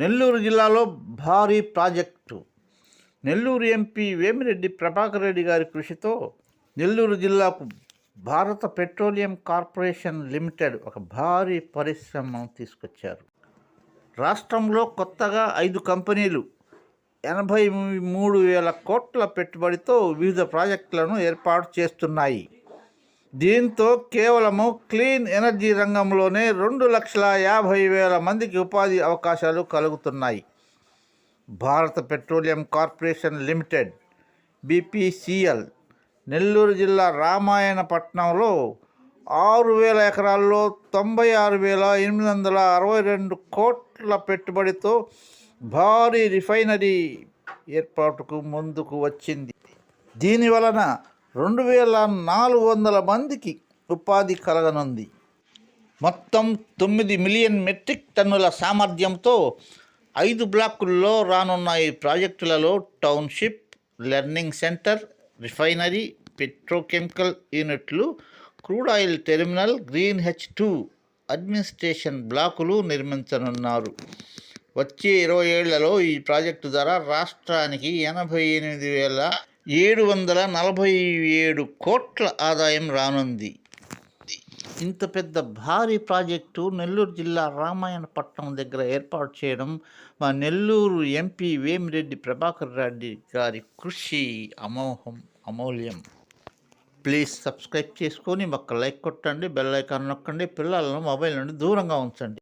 నెల్లూరు జిల్లాలో భారీ project. Nellore MP Vemireddy Prabhakar Reddy గారి కృషితో నెల్లూరు జిల్లాకు భారత పెట్రోలియం కార్పొరేషన్ లిమిటెడ్ ఒక భారీ పరిశ్రమను తీసుకొచ్చారు. రాష్ట్రంలో కొత్తగా ఐదు కంపెనీలు ఎనభై మూడు వేల కోట్ల పెట్టుబడితో వివిధ ప్రాజెక్టులను ఏర్పాటు చేస్తున్నాయి. దీంతో కేవలము క్లీన్ ఎనర్జీ రంగంలోనే రెండు లక్షల యాభై వేల మందికి ఉపాధి అవకాశాలు కలుగుతున్నాయి. Bharat petroleum corporation limited BPCL Nellore జిల్లా రామాయణపట్నంలో ఆరు వేల ఎకరాల్లో తొంభై ఆరు వేల ఎనిమిది వందల అరవై రెండు కోట్ల పెట్టుబడితో భారీ రిఫైనరీ ఏర్పాటుకు ముందుకు వచ్చింది. దీని వలన రెండు వేల నాలుగు వందల మందికి ఉపాధి కలగనుంది. మొత్తం తొమ్మిది మిలియన్ మెట్రిక్ టన్నుల సామర్థ్యంతో ఐదు బ్లాకుల్లో రానున్న ఈ ప్రాజెక్టులలో township learning centre refinery petrochemical యూనిట్లు crude oil terminal green H two administration బ్లాకులు నిర్మించనున్నారు. వచ్చే ఇరవై ఏళ్ళలో ఈ ప్రాజెక్టు ద్వారా రాష్ట్రానికి ఎనభై ఎనిమిది వేల ఏడు వందల నలభై ఏడు కోట్ల ఆదాయం రానుంది. ఇంత పెద్ద భారీ ప్రాజెక్టు నెల్లూరు జిల్లా రామాయణపట్నం దగ్గర ఏర్పాటు చేయడం మా నెల్లూరు ఎంపీ వేమిరెడ్డి ప్రభాకర్ రెడ్డి గారి కృషి అమోహం అమూల్యం. ప్లీజ్ సబ్స్క్రైబ్ చేసుకొని ఒక లైక్ కొట్టండి బెల్ ఐకాన్ నొక్కండి పిల్లలను మొబైల్ నుండి దూరంగా ఉంచండి.